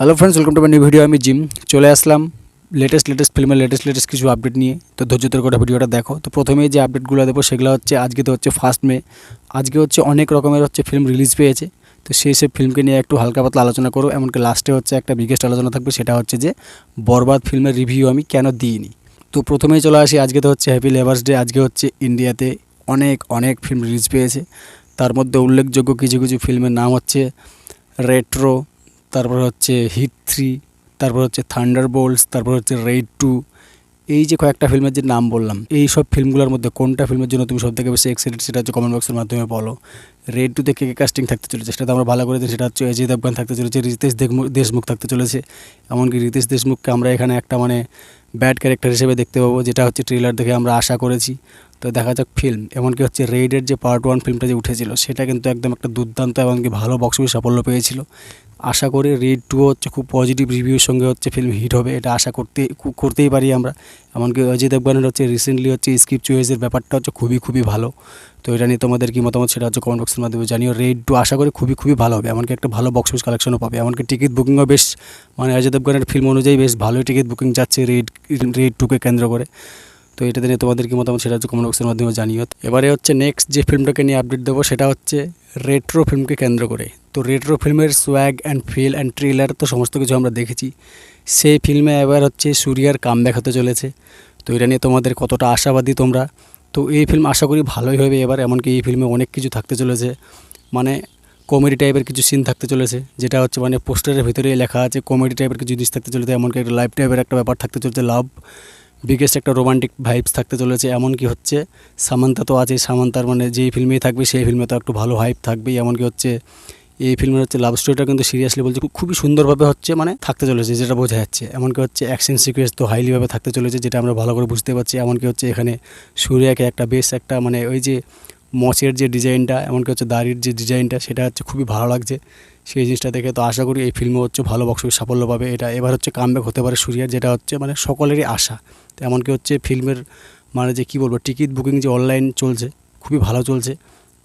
Hello friends welcome to my new video আমি gym চলে আসলাম লেটেস্ট লেটেস্ট ফিল্মের লেটেস্ট লেটেস্ট কিছু আপডেট নিয়ে। তো ধৈর্য ধরে গোটা ভিডিওটা দেখো। তো প্রথমেই যে আপডেটগুলো দেবো, সেগুলো হচ্ছে আজকে তো হচ্ছে ফার্স্ট মে। আজকে হচ্ছে অনেক রকমের হচ্ছে ফিল্ম রিলিজ পেয়েছে। তো সেই সব ফিল্মকে নিয়ে একটু হালকা পাতলা আলোচনা করো। এমনকি লাস্টে হচ্ছে একটা বিগেস্ট আলোচনা থাকবে, সেটা হচ্ছে যে বরবাদ ফিল্মের রিভিউ আমি কেন দিইনি। তো প্রথমেই চলে আসি, আজকে তো হচ্ছে হ্যাপি লেবার্স ডে আজকে হচ্ছে ইন্ডিয়াতে অনেক অনেক ফিল্ম রিলিজ পেয়েছে। তার মধ্যে উল্লেখযোগ্য কিছু কিছু ফিল্মের নাম হচ্ছে রেট্রো তারপর হচ্ছে হিট থ্রি তারপর হচ্ছে থান্ডার বোল্টস তারপর হচ্ছে রেড টু এই যে কয়েকটা ফিল্মের যে নাম বললাম, এই সব ফিল্মগুলোর মধ্যে কোনটা ফিল্মের জন্য তুমি সব থেকে বেশি এক্সাইটেড সেটা হচ্ছে কমেন্ট বক্সের মাধ্যমে বলো। রেড টুতে কে কে কাস্টিং থাকতে চলেছে সেটা তো আমরা ভালো করে দিই সেটা হচ্ছে অজয় দেবগান থাকতে চলেছে, রিতেশ দেশমুখ থাকতে চলেছে। এমনকি রিতেশ দেশমুখকে আমরা এখানে একটা মানে ব্যাড ক্যারেক্টার হিসেবে দেখতে পাবো, যেটা হচ্ছে ট্রেলার দেখে আমরা আশা করেছি। তো দেখা যাক ফিল্ম এমনকি হচ্ছে রেডের যে পার্ট ওয়ান ফিল্মটা যে উঠেছিল, সেটা কিন্তু একদম একটা দুর্দান্ত এমনকি ভালো বক্স অফিস সাফল্য পেয়েছিল। আশা করি রেড টু হচ্ছে খুব পজিটিভ রিভিউর সঙ্গে হচ্ছে ফিল্ম হিট হবে, এটা আশা করতে করতেই পারি আমরা। এমনকি অজয় দেবগানের হচ্ছে রিসেন্টলি হচ্ছে স্ক্রিপ্ট চয়েসের ব্যাপারটা হচ্ছে খুবই খুবই ভালো। তো এটা নিয়ে তোমাদের কি মতামত সেটা হচ্ছে কমেন্ট বক্সের মাধ্যমে জানিও। রেড টু আশা করি খুবই খুবই ভালো হবে। এমনকি একটা ভালো বক্স অফিস কালেকশনও পাবে। এমনকি টিকিট বুকিংও বেশ মানে অজয় দেবগানের ফিল্ম অনুযায়ী বেশ ভালোই টিকিট বুকিং যাচ্ছে রেড রেড টুকে কেন্দ্র করে। তো এটাতে নিয়ে তোমাদের কি মতামত সেটা হচ্ছে কমেন্ট বক্সের মাধ্যমে জানিও। এবারে হচ্ছে নেক্সট যে ফিল্মটাকে নিয়ে আপডেট দেবো সেটা হচ্ছে রেট্রো ফিল্মকে কেন্দ্র করে। তো রেট্রো ফিল্মের swag and feel and trailer তো সমস্ত কিছু আমরা দেখেছি। সেই ফিল্মে এবার হচ্ছে সুরিয়ার কাম হতে চলেছে। তো এটা নিয়ে তোমাদের কতটা আশাবাদী তোমরা? তো এই ফিল্ম আশা করি ভালোই হবে এবার, এমনকি এই ফিল্মে অনেক কিছু থাকতে চলেছে। মানে কমেডি টাইপের কিছু সিন থাকতে চলেছে, যেটা হচ্ছে মানে পোস্টারের ভিতরেই লেখা আছে কমেডি টাইপের কিছু জিনিস থাকতে চলেছে, এমনকি একটা লাইফ টাইপের একটা ব্যাপার থাকতে চলেছে লাভ বিগেস্ট একটা রোমান্টিক ভাইবস থাকতে চলেছে, এমন কি হচ্ছে, সামান্তা তো আছে সামান্তার মানে যেই ফিল্মেই থাকবে, সেই ফিল্মে তো একটু ভালো হাইপ থাকবেই এমনকি হচ্ছে, এই ফিল্মের হচ্ছে লাভ স্টোরিটা কিন্তু সিরিয়াসলি বলছে, খুব- খুবই সুন্দরভাবে হচ্ছে মানে থাকতে চলেছে, যেটা বোঝা যাচ্ছে এমনকি হচ্ছে অ্যাকশন সিকুয়েন্স তো হাইলিভাবে থাকতে চলেছে, যেটা আমরা ভালো করে বুঝতে পারছি এমনকি হচ্ছে এখানে সূর্যাকে একটা বেশ একটা মানে ওই যে মচের যে ডিজাইনটা এমনকি হচ্ছে দাড়ির যে ডিজাইনটা, সেটা হচ্ছে খুবই ভালো লাগছে, সেই জিনিসটা দেখে তো আশা করি এই ফিল্মও হচ্ছে ভালো বক্স সাফল্য পাবে, এটা এবার হচ্ছে কামব্যাক হতে পারে সূর্যার, যেটা হচ্ছে মানে সকলেরই আশা। এমনকি হচ্ছে ফিল্মের মানে যে কী বলব, টিকিট বুকিং যে অনলাইন চলছে, খুবই ভালো চলছে।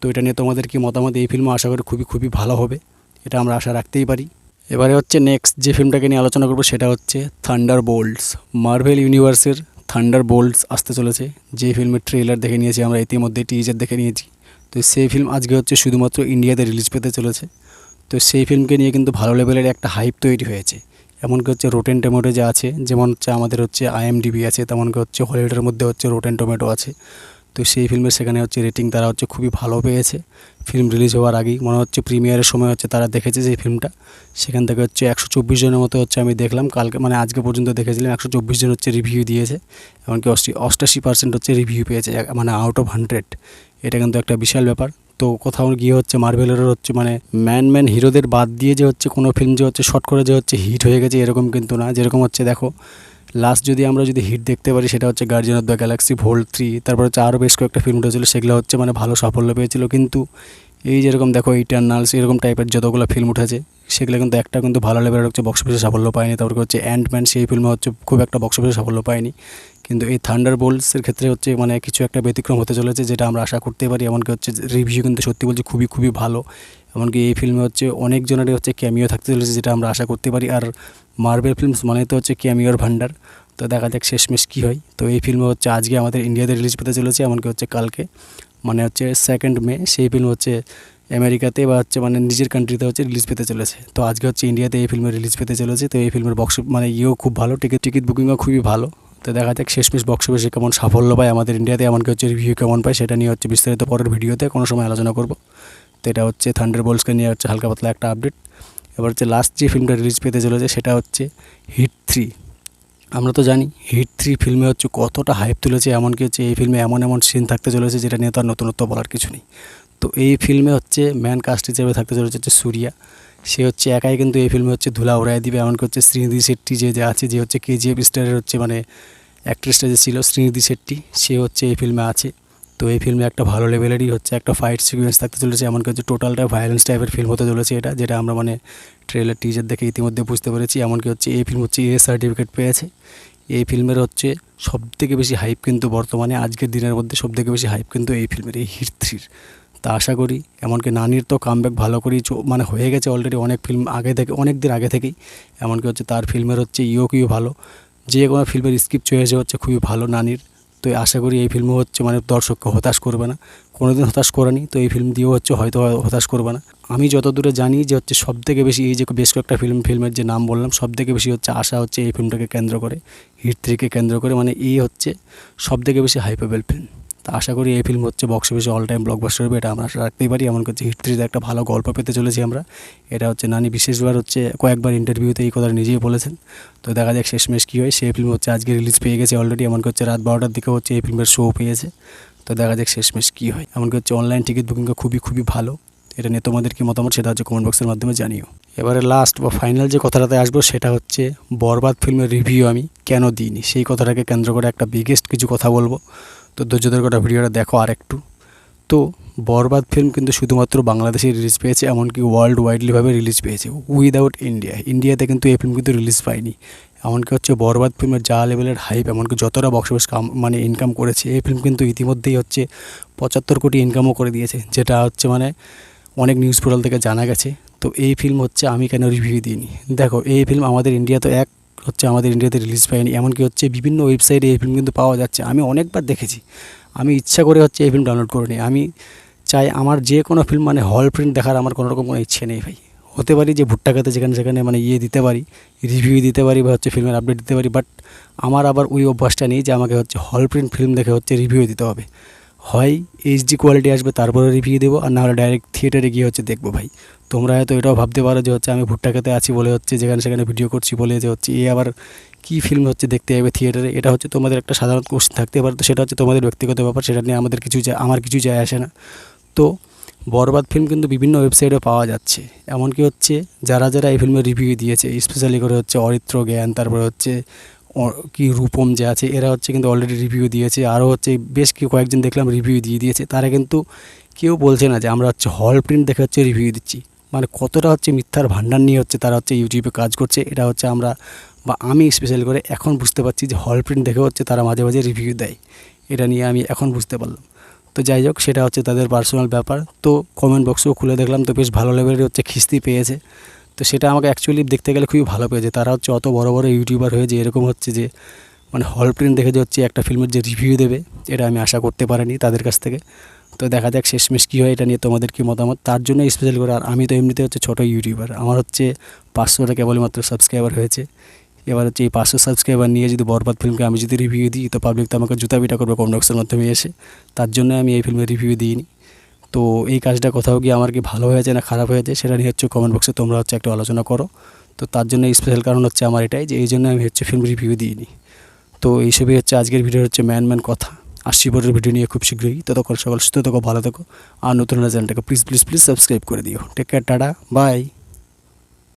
তো এটা নিয়ে তোমাদের কি মতামত? এই ফিল্মও আশা করি খুবই খুবই ভালো হবে। এটা আমরা আশা রাখতেই পারি। এবারে হচ্ছে নেক্সট যে ফিল্মটাকে নিয়ে আলোচনা করব সেটা হচ্ছে থান্ডার বোল্টস মার্ভেল ইউনিভার্সের থান্ডার বোল্টস আসতে চলেছে। যে ফিল্মের ট্রেলার দেখে নিয়েছি আমরা, ইতিমধ্যে টিজার দেখে নিয়েছি। তো সেই ফিল্ম আজকে হচ্ছে শুধুমাত্র ইন্ডিয়াতে রিলিজ পেতে চলেছে। তো সেই ফিল্মকে নিয়ে কিন্তু ভালো লেভেলের একটা হাইপ তৈরি হয়েছে। এমনকি হচ্ছে রোটেন টমেটো যে আছে, যেমন হচ্ছে আমাদের হচ্ছে আইএমডিবি আছে, তেমনকি হচ্ছে হলিউডের মধ্যে হচ্ছে রোটেন টমেটো আছে। তো সেই ফিল্মের সেখানে হচ্ছে রেটিং তারা হচ্ছে খুবই ভালো পেয়েছে। ফিল্ম রিলিজ হওয়ার আগেই, মনে হচ্ছে প্রিমিয়ারের সময় হচ্ছে তারা দেখেছে যে ফিল্মটা সেখান থেকে হচ্ছে একশো চব্বিশ জনের মতো হচ্ছে আমি দেখলাম। কালকে মানে আজকে পর্যন্ত দেখেছিলাম, একশো চব্বিশ জন হচ্ছে রিভিউ দিয়েছে। এমনকি অষ্টি অষ্টাশি পার্সেন্ট হচ্ছে রিভিউ পেয়েছে মানে আউট অফ হান্ড্রেড এটা কিন্তু একটা বিশাল ব্যাপার। তো কোথাও গিয়ে হচ্ছে মার্ভেলেরও হচ্ছে মানে ম্যান ম্যান হিরোদের বাদ দিয়ে যে হচ্ছে কোনো ফিল্ম যে হচ্ছে শর্ট করে যে হচ্ছে হিট হয়ে গেছে, এরকম কিন্তু না। যেরকম হচ্ছে দেখো লাস্ট যদি আমরা যদি হিট দেখতে পারি, সেটা হচ্ছে Guardian of the Galaxy vol three তারপর হচ্ছে আরও বেশ কয়েকটা ফিল্ম উঠেছিল, সেগুলো হচ্ছে মানে ভালো সাফল্য পেয়েছিল। কিন্তু এই যেরকম দেখো ইটার্নালস এরকম টাইপের যতগুলো ফিল্ম উঠেছে, সেগুলো কিন্তু একটা কিন্তু ভালো লেভেলের হচ্ছে বক্স অফিসে সাফল্য পায়নি। তারপর হচ্ছে অ্যান্ডম্যান সেই ফিল্মে হচ্ছে খুব একটা বক্স অফিসে সাফল্য পায়নি। কিন্তু এই থান্ডার বোল্টসের ক্ষেত্রে হচ্ছে মানে কিছু একটা ব্যতিক্রম হতে চলেছে যেটা আমরা আশা করতে পারি। এমনকি হচ্ছে রিভিউ কিন্তু সত্যি বলছি খুবই খুবই ভালো। এমনকি এই ফিল্মে হচ্ছে অনেক জনেরই হচ্ছে ক্যামিও থাকতে চলেছে যেটা আমরা আশা করতে পারি। আর মার্বেল ফিল্মস মানে তো হচ্ছে ক্যামিওর ভান্ডার তো দেখা যাক শেষমেশ কী হয়। তো এই ফিল্ম হচ্ছে আজকে আমাদের ইন্ডিয়াতে রিলিজ পেতে চলেছে, এমনকি হচ্ছে কালকে। মানে হচ্ছে সেকেন্ড মে সেই ফিল্ম হচ্ছে আমেরিকাতে বা হচ্ছে মানে নিজের কান্ট্রিতে হচ্ছে রিলিজ পেতে চলেছে। তো আজকে হচ্ছে ইন্ডিয়াতে এই ফিল্মের রিলিজ পেতে চলেছে। তো এই ফিল্মের বক্স মানে ইয়েও খুব ভালো। টিকিট টিকিট বুকিংও খুবই ভালো। তো দেখা যাক শেষমেশ বক্স অফিসে কেমন সাফল্য পায় আমাদের ইন্ডিয়াতে এমনকি হচ্ছে রিভিউ কেমন পায় সেটা নিয়ে হচ্ছে বিস্তারিত পরের ভিডিওতে কোনো সময় আলোচনা করব। তো এটা হচ্ছে থান্ডার বোলসকে নিয়ে হচ্ছে হালকা পাতলা একটা আপডেট এবার হচ্ছে লাস্ট যে ফিল্মটা রিলিজ পেতে চলেছে সেটা হচ্ছে হিট থ্রি আমরা তো জানি হিট থ্রি ফিল্মে হচ্ছে কতটা হাইপ তুলেছে, এমনকি হচ্ছে এই ফিল্মে এমন এমন সিন থাকতে চলেছে যেটা নিয়ে তার নতুনত্ব বলার কিছু নেই। তো এই ফিল্মে হচ্ছে ম্যান কাস্ট হিসেবে থাকতে চলেছে হচ্ছে সূর্যা। সে হচ্ছে একাই কিন্তু এই ফিল্মে হচ্ছে ধুলা উড়াই দিবে, এমনকি হচ্ছে শ্রীনিধি শেট্টি যে যে আছে, যে হচ্ছে কেজিএফ স্টারের হচ্ছে মানে অ্যাক্ট্রেসটা যে ছিল শ্রীনিধি শেট্টি, সে হচ্ছে এই ফিল্মে আছে। তো এই ফিল্মে একটা ভালো লেভেলেরই হচ্ছে একটা ফাইট সিকুয়েন্স থাকতে চলেছে, এমনকি হচ্ছে টোটালটা ভায়োলেন্স টাইপের ফিল্ম হতে চলেছে এটা, যেটা আমরা মানে ট্রেলার টিজার দেখে ইতিমধ্যে বুঝতে পেরেছি। এমনকি হচ্ছে এই ফিল্ম হচ্ছে এ সার্টিফিকেট পেয়েছে। এই ফিল্মের হচ্ছে সব থেকে বেশি হাইপ কিন্তু বর্তমানে, আজকের দিনের মধ্যে সব থেকে বেশি হাইপ কিন্তু এই ফিল্মের এই হিট থ্রির তা আশা করি, এমনকি নানির তো কামব্যাক ভালো করেই মানে হয়ে গেছে অলরেডি অনেক ফিল্ম আগে থেকে, অনেক দিন আগে থেকেই। এমনকি হচ্ছে তার ফিল্মের হচ্ছে ইও কিও ভালো। যে কোনো ফিল্মের স্ক্রিপ্ট চয়েছে হচ্ছে খুবই ভালো নানির। তো আশা করি এই ফিল্মও হচ্ছে মানে দর্শককে হতাশ করবে না। কোনোদিন হতাশ করেনি, তো এই ফিল্ম দিয়েও হচ্ছে হয়তো হতাশ করবে না। আমি যত দূরে জানি যে হচ্ছে সব থেকে বেশি এই যে বেশ কয়েকটা ফিল্ম, ফিল্মের যে নাম বললাম সব থেকে বেশি হচ্ছে আশা হচ্ছে এই ফিল্মটাকে কেন্দ্র করে, হিট থ্রিকে কেন্দ্র করে মানে এই হচ্ছে সব থেকে বেশি হাইপেবল ফিল্ম তা আশা করি এই ফিল্ম হচ্ছে বক্স অফিসে অল টাইম ব্লকবাস্টার হবে। এটা আমরা রাখতেই পারি। এমন হচ্ছে হিট থ্রিতে একটা ভালো গল্প পেতে চলেছি আমরা। এটা হচ্ছে নানি বিশেষবার হচ্ছে কয়েকবার ইন্টারভিউতে এই কথা নিজেই বলেছেন। তো দেখা যাক শেষমেশ কী হয়। সেই ফিল্ম হচ্ছে আজকে রিলিজ পেয়ে গেছে অলরেডি এমনকি হচ্ছে রাত বারোটার দিকে হচ্ছে এই ফিল্মের শো পেয়েছে। তো দেখা যাক শেষমেশ কী হয়। এমনকি হচ্ছে অনলাইন টিকিট বুকিংটা খুবই খুবই ভালো। এটা নিয়ে তোমাদের কি মতামত সেটা হচ্ছে কমেন্ট বক্সের মাধ্যমে জানিও। এবারে লাস্ট বা ফাইনাল যে কথাটাতে আসব সেটা হচ্ছে বরবাদ ফিল্মের রিভিউ আমি কেন দিইনি? সেই কথাটাকে কেন্দ্র করে একটা বিগেস্ট কিছু কথা বলব। তো ধৈর্যদের কটা ভিডিওটা দেখো আর একটু তো বরবাদ ফিল্ম কিন্তু শুধুমাত্র বাংলাদেশে রিলিজ পেয়েছে, এমনকি ওয়ার্ল্ড ওয়াইডলিভাবে রিলিজ পেয়েছে। উইদাউট ইন্ডিয়া ইন্ডিয়াতে কিন্তু এই ফিল্ম কিন্তু রিলিজ পায়নি। এমনকি হচ্ছে বরবাদ ফিল্মের যা লেভেলের হাইপ এমনকি যতটা বক্স অফিস কাম মানে ইনকাম করেছে, এই ফিল্ম কিন্তু ইতিমধ্যেই হচ্ছে পঁচাত্তর কোটি ইনকামও করে দিয়েছে, যেটা হচ্ছে মানে অনেক নিউজ পোর্টাল থেকে জানা গেছে। তো এই ফিল্ম হচ্ছে আমি কেন রিভিউ দিইনি? দেখো, এই ফিল্ম আমাদের ইন্ডিয়াতে এক হচ্ছে আমাদের ইন্ডিয়াতে রিলিজ পায়নি এমনকি হচ্ছে বিভিন্ন ওয়েবসাইটে এই ফিল্ম কিন্তু পাওয়া যাচ্ছে। আমি অনেকবার দেখেছি। আমি ইচ্ছা করে হচ্ছে এই ফিল্ম ডাউনলোড করে নিই। আমি চাই আমার যে কোনো ফিল্ম মানে হল প্রিন্ট দেখার আমার কোনো রকম কোনো ইচ্ছে নেই ভাই। হতে পারি যে ভুট্টা খেতে যেখানে সেখানে মানে ইয়ে দিতে পারি রিভিউ দিতে পারি বা হচ্ছে ফিল্মের আপডেট দিতে পারি বাট আমার আবার ওই অভ্যাসটা নেই যে আমাকে হচ্ছে হল প্রিন্ট ফিল্ম দেখে হচ্ছে রিভিউ দিতে হবে। হয় এইচডি কোয়ালিটি আসবে, তারপরে রিভিউ দেবো, আর নাহলে ডাইরেক্ট থিয়েটারে গিয়ে হচ্ছে দেখব ভাই। তোমরা হয়তো এটাও ভাবতে পারো যে হচ্ছে আমি ভুট্টা খেতে আছি বলে হচ্ছে যেখানে সেখানে ভিডিও করছি বলে যে হচ্ছে এ আবার কী ফিল্ম হচ্ছে দেখতে যাবে থিয়েটারে এটা হচ্ছে তোমাদের একটা সাধারণ কোশ্চেন থাকতে পারে। তো সেটা হচ্ছে তোমাদের ব্যক্তিগত ব্যাপার, সেটা নিয়ে আমাদের কিছু যায়, আমার কিছু যায় আসে না। তো বরবাদ ফিল্ম কিন্তু বিভিন্ন ওয়েবসাইটে পাওয়া যাচ্ছে। এমনকি হচ্ছে যারা যারা এই ফিল্মের রিভিউ দিয়েছে স্পেশালি করে হচ্ছে অরিত্র জ্ঞান, তারপরে হচ্ছে কি রূপম যে আছে, এরা হচ্ছে কিন্তু অলরেডি রিভিউ দিয়েছে আরও হচ্ছে বেশ কি কয়েকজন দেখলাম রিভিউ দিয়ে দিয়েছে, তারা কিন্তু কেউ বলছে না যে আমরা হচ্ছে হল প্রিন্ট দেখে হচ্ছে রিভিউ দিচ্ছি। মানে কতটা হচ্ছে মিথ্যার ভাণ্ডার নিয়ে হচ্ছে তারা হচ্ছে ইউটিউবে কাজ করছে, এটা হচ্ছে আমরা, বা আমি স্পেশাল করে এখন বুঝতে পারছি যে হল প্রিন্ট দেখে হচ্ছে তারা মাঝে মাঝে রিভিউ দেয়। এটা নিয়ে আমি এখন বুঝতে পারলাম। তো যাই হোক, সেটা হচ্ছে তাদের পার্সোনাল ব্যাপার। তো কমেন্ট বক্সও খুলে দেখলাম, তো বেশ ভালো লেভেলের হচ্ছে খিস্তি পেয়েছে। তো সেটা আমাকে অ্যাকচুয়ালি দেখতে গেলে খুবই ভালো পেয়েছে। তারা হচ্ছে অত বড় বড় ইউটিউবার হয়ে যে এরকম হচ্ছে যে মানে হল প্রিন্ট দেখে যে হচ্ছে একটা ফিল্মের যে রিভিউ দেবে, এটা আমি আশা করতে পারিনি তাদের কাছ থেকে। তো দেখা যাক শেষমেশ কী হয়, এটা নিয়ে তোমাদের কি মতামত? তার জন্য স্পেশাল করে, আর আমি তো এমনিতে হচ্ছে ছোটো ইউটিউবার আমার হচ্ছে পাঁচশোটা কেবলমাত্র সাবস্ক্রাইবার হয়েছে। এবার হচ্ছে এই পাঁচশো সাবস্ক্রাইবার নিয়ে যদি বরবাদ ফিল্মকে আমি যদি রিভিউ দিই, তো পাবলিক তো আমাকে জুতা পিটা করবে কমেন্ট বক্সের মাধ্যমে এসে। তার জন্য আমি এই ফিল্মের রিভিউ দিইনি। তো এই কাজটা কোথাও গিয়ে আমার কি ভালো হয়েছে না খারাপ হয়েছে সেটা নিয়ে হচ্ছে কমেন্ট বক্সে তোমরা হচ্ছে একটু আলোচনা করো। তো তার জন্য স্পেশাল কারণ হচ্ছে আমার এটাই যে এই জন্য আমি হচ্ছে ফিল্ম রিভিউ দিইনি। তো এইসবই হচ্ছে আজকের ভিডিও হচ্ছে ম্যান ম্যান কথা। আসছি পরের ভিডিও নিয়ে খুব শীঘ্রই। ততক্ষণ সকল সুস্থ থাকো, ভালো থাকো। আর নতুন চ্যানেলটাকে প্লিজ প্লিজ প্লিজ সাবস্ক্রাইব করে দিও। Take care tata bye